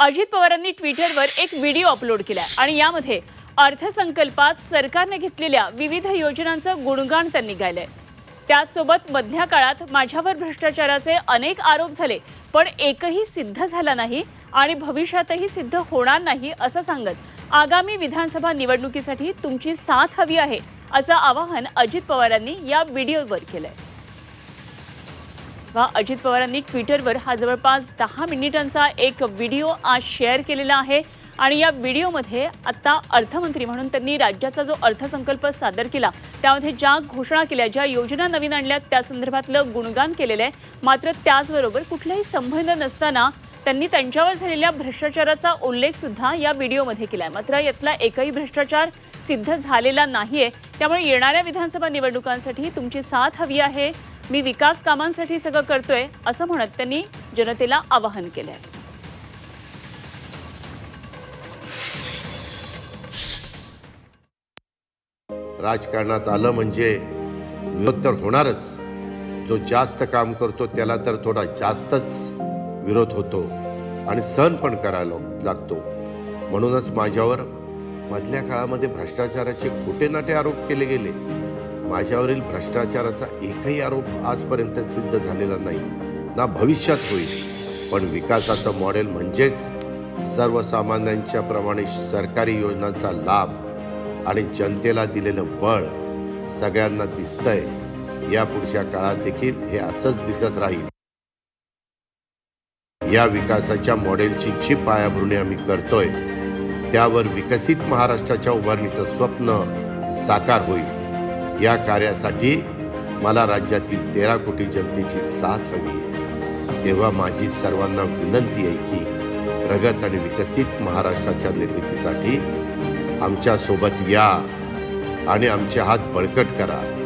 अजित पवारांनी ट्विटरवर एक व्हिडिओ अपलोड केला आणि यामध्ये अर्थसंकल्पात सरकारने घेतलेल्या विविध योजनांचं गुणगान त्यांनी गायलंय. त्याचसोबत मधल्या काळात माझ्यावर भ्रष्टाचाराचे अनेक आरोप झाले पण एकही सिद्ध झाला नाही आणि भविष्यातही सिद्ध होणार नाही असं सांगत आगामी विधानसभा निवडणुकीसाठी तुमची साथ हवी आहे असं आवाहन अजित पवारांनी या व्हिडिओवर केलंय. वा अजित पवारांनी ट्विटरवर हा जवळपास दहा मिनिटांचा एक व्हिडिओ आज शेअर केलेला आहे. आणि या व्हिडिओमध्ये आता अर्थमंत्री म्हणून त्यांनी राज्याचा जो अर्थसंकल्प सादर केला त्यामध्ये ज्या घोषणा केल्या ज्या योजना नवीन आणल्या त्या संदर्भातलं गुणगान केलेलं आहे. मात्र त्याचबरोबर कुठलाही संबंध नसताना त्यांनी त्यांच्यावर झालेल्या भ्रष्टाचाराचा उल्लेख सुद्धा या व्हिडिओमध्ये केला आहे. मात्र यातला एकही भ्रष्टाचार सिद्ध झालेला नाही आहे त्यामुळे येणाऱ्या विधानसभा निवडणुकांसाठी तुमची साथ हवी आहे. मी विकास कामांसाठी सगळं करतोय असं म्हणत त्यांनी जनतेला आवाहन केलंय. राजकारणात आलं म्हणजे विरोध तर होणारच. जो जास्त काम करतो त्याला तर थोडा जास्तच विरोध होतो आणि सहन पण करायला लागतो. म्हणूनच माझ्यावर मधल्या काळामध्ये भ्रष्टाचाराचे खोटे नाटे आरोप केले गेले. माझ्यावरील भ्रष्टाचाराचा एकही आरोप आजपर्यंत सिद्ध झालेला नाही. ना भविष्यात होईल. पण विकासाचं मॉडेल म्हणजेच सर्वसामान्यांच्या प्रमाणे सरकारी योजनांचा लाभ आणि जनतेला दिलेलं बळ सगळ्यांना दिसतंय. या पुढच्या काळात देखील हे असंच दिसत राहील. या विकासाच्या मॉडेलची जी पायाभरणी आम्ही करतोय त्यावर विकसित महाराष्ट्राच्या उभारणीचं स्वप्न साकार होईल. या कार्यासाठी मला राज्यातील तेरा कोटी जनतेची साथ हवी आहे. तेव्हा माझी सर्वांना विनंती आहे की प्रगत आणि विकसित महाराष्ट्राच्या निर्मितीसाठी आमच्यासोबत या आणि आमचे हात बळकट करा.